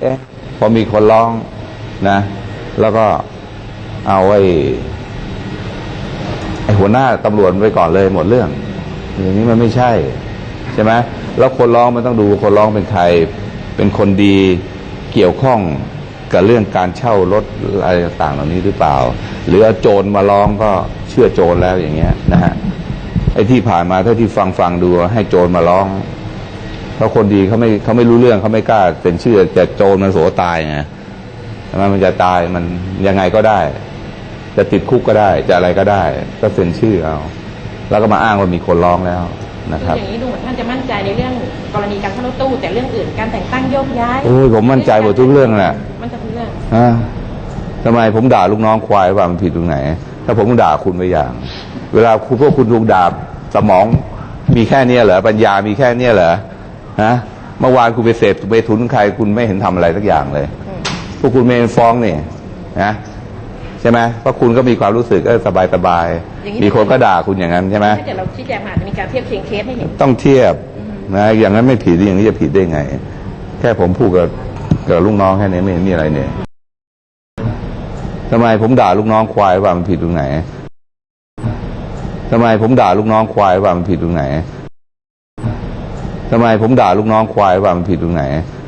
เอ๊ะพอมีคนร้องนะ แล้วก็เอาไอ้ไอ้หัวหน้าตำรวจไปก่อนเลยหมดเรื่อง อย่างนี้มันไม่ใช่ ใช่ไหมแล้วคนร้องมันต้องดูคนร้องเป็นใคร เป็นคนดีเกี่ยวข้องกับเรื่องการเช่ารถอะไรต่างเหล่านี้หรือเปล่า หรือเอาโจรมาร้องก็เชื่อโจรแล้วอย่างเงี้ยนะฮะไอ้ที่ผ่านมาเท่าที่ฟังฟังดูให้โจรมาร้อง เพราะคนดีเขาไม่เขาไม่รู้เรื่องเขาไม่กล้าเป็นชื่อแต่โจรมันโสตายไงทำไมมันจะตายมันยังไงก็ได้ จะติดคุกก็ได้จะอะไรก็ได้ ก็เซ็นชื่อเอาแล้วก็มาอ้างว่ามีคนร้องแล้วนะครับอย่างนี้ดูเหมือนท่านจะมั่นใจในเรื่องกรณีการเข้ารถตู้แต่เรื่องอื่นการแต่งตั้งโยกย้ายโอ้ยผมมั่นใจหมดทุกเรื่องแหละมันจะทุกเรื่องฮะทำไมผมด่าลูกน้องควายว่ามันผิดตรงไหน ถ้าผมด่าคุณไปอย่าง เวลาคุณพวกคุณถูกด่าสมองมีแค่เนี้ยเหรอปัญญามีแค่เนี้ยเหรอ ฮะเมื่อวานคุณไปเสพไปทุนใครคุณไม่เห็นทำอะไรสักอย่างเลยอืมพวกคุณไม่เป็นฟ้องนี่นะใช่ไหมเพราะคุณก็มีความรู้สึกเออสบายสบายๆมีคนก็ด่าคุณอย่างนั้นใช่ไหมถ้าเกิดเราชี้แจงมาอาจจะมีการเทียบเคียงเคสให้เห็น ต้องเทียบนะอย่างนั้นไม่ผิดอย่างนี้จะผิดได้ไง แค่ผมพูดกับกับลูกน้องแค่นี้ไม่เห็นมีอะไรเนี่ยทำไมผมด่าลูกน้องควายว่ามันผิดตรงไหนทำไมผมด่าลูกน้องควายว่ามันผิดตรงไหน ทำไมผมด่าลูกน้องควายว่ามันผิดตรงไหน